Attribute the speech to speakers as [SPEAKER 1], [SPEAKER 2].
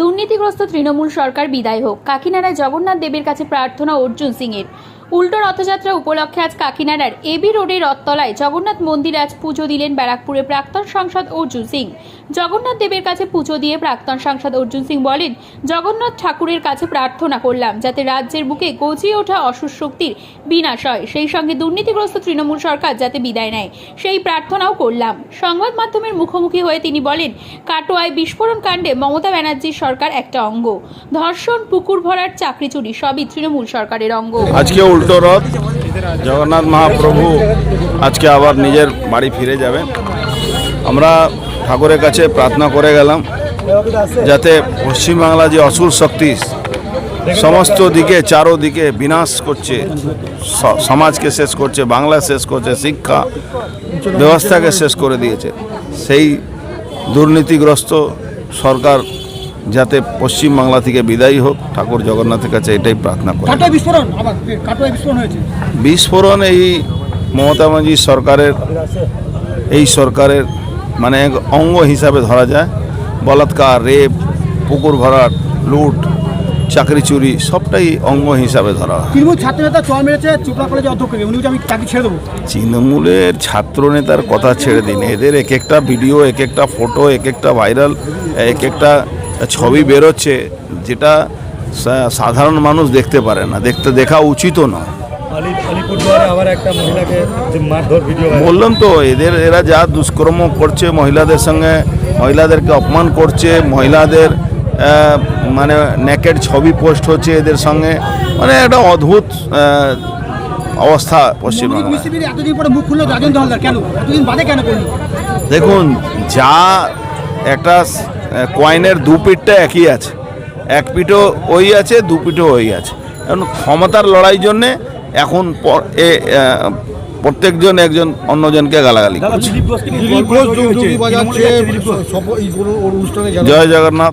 [SPEAKER 1] দুর্নীতিগ্রস্ত তৃণমূল সরকার বিদায় হোক। কাকিনাড়ায় জগন্নাথ দেবের কাছে প্রার্থনা অর্জুন সিংয়ের। উল্টো রথযাত্রা উপলক্ষে আজ কাকিনাড়ার এবি রোডের রথতলায় জগন্নাথ মন্দিরে আজ পুজো দিলেন ব্যারাকপুরের প্রাক্তন সাংসদ অর্জুন সিং। জগন্নাথ দেবের কাছে পুজো দিয়ে প্রাক্তন সাংসদ অর্জুন সিং বলেন, জগন্নাথ ঠাকুরের কাছে প্রার্থনা করলাম যাতে রাজ্যের বুকে গজিয়ে ওঠা অসুর শক্তির বিনাশ হয়। সেই সঙ্গে দুর্নীতিগ্রস্ত তৃণমূল সরকার যাতে বিদায় নেয়, সেই প্রার্থনাও করলাম। সংবাদ মাধ্যমের মুখোমুখি হয়ে তিনি বলেন, কাটোয়ায় বিস্ফোরণ কাণ্ডে মমতা ব্যানার্জির সরকার একটা অঙ্গ। ধর্ষণ, পুকুর ভরার চাকরি চুরি সবই তৃণমূল সরকারের অঙ্গ।
[SPEAKER 2] আজকে উল্টো রথ। জগন্নাথ মহাপ্রভু আজকে আবার নিজের বাড়ি ফিরে যাবেন। আমরা ঠাকুরের কাছে প্রার্থনা করে গেলাম যাতে পশ্চিমবাংলা যে অসুর শক্তি সমস্ত দিকে চারোদিকে বিনাশ করছে সমাজকে শেষ করছে বাংলা শেষ করছে শিক্ষা ব্যবস্থাকে শেষ করে দিয়েছে। সেই দুর্নীতিগ্রস্ত সরকার যাতে পশ্চিমবাংলা থেকে বিদায়ী হোক ঠাকুর জগন্নাথের কাছে এটাই প্রার্থনা করে।
[SPEAKER 3] বিস্ফোরণ
[SPEAKER 2] এই মমতা সরকারের এই সরকারের মানে অঙ্গ হিসাবে ধরা যায়। বলাৎকার রেপ পুকুর ভরাট লুট চাকরি চুরি সবটাই অঙ্গ হিসাবে ধরা হয়।
[SPEAKER 3] তৃণমূল ছাত্র নেতা চল মেরেছে চুপড়া কলেজে অধ্যক্ষ উনি আমি চাকরি ছেড়ে দেবো।
[SPEAKER 2] তৃণমূলের ছাত্র নেতার কথা ছেড়ে দিন। এদের এক একটা ভিডিও এক একটা ফটো এক একটা ভাইরাল এক একটা ছবি বেরোচ্ছে যেটা সাধারণ মানুষ দেখতে পারে না। দেখতে দেখা উচিতও না
[SPEAKER 4] আলি আলিপুরদুয়ারে আবার একটা মহিলাকে যে মারধর ভিডিও
[SPEAKER 2] বললাম তো এদের এরা যা দুষ্কর্ম করছে মহিলাদের সঙ্গে মহিলাদেরকে অপমান করছে মহিলাদের মানে নেকের ছবি পোস্ট হচ্ছে এদের সঙ্গে। মানে একটা অদ্ভুত অবস্থা পশ্চিমবাংলায়
[SPEAKER 3] করল?
[SPEAKER 2] দেখুন যা একটা কয়েনের দু পিঠটা একই আছে। এক পিঠও ওই আছে দু পিঠও ওই আছে। এখন ক্ষমতার লড়াই জন্যে এখন প্রত্যেকজন একজন অন্যজনকে গালাগালি। জয় জগন্নাথ।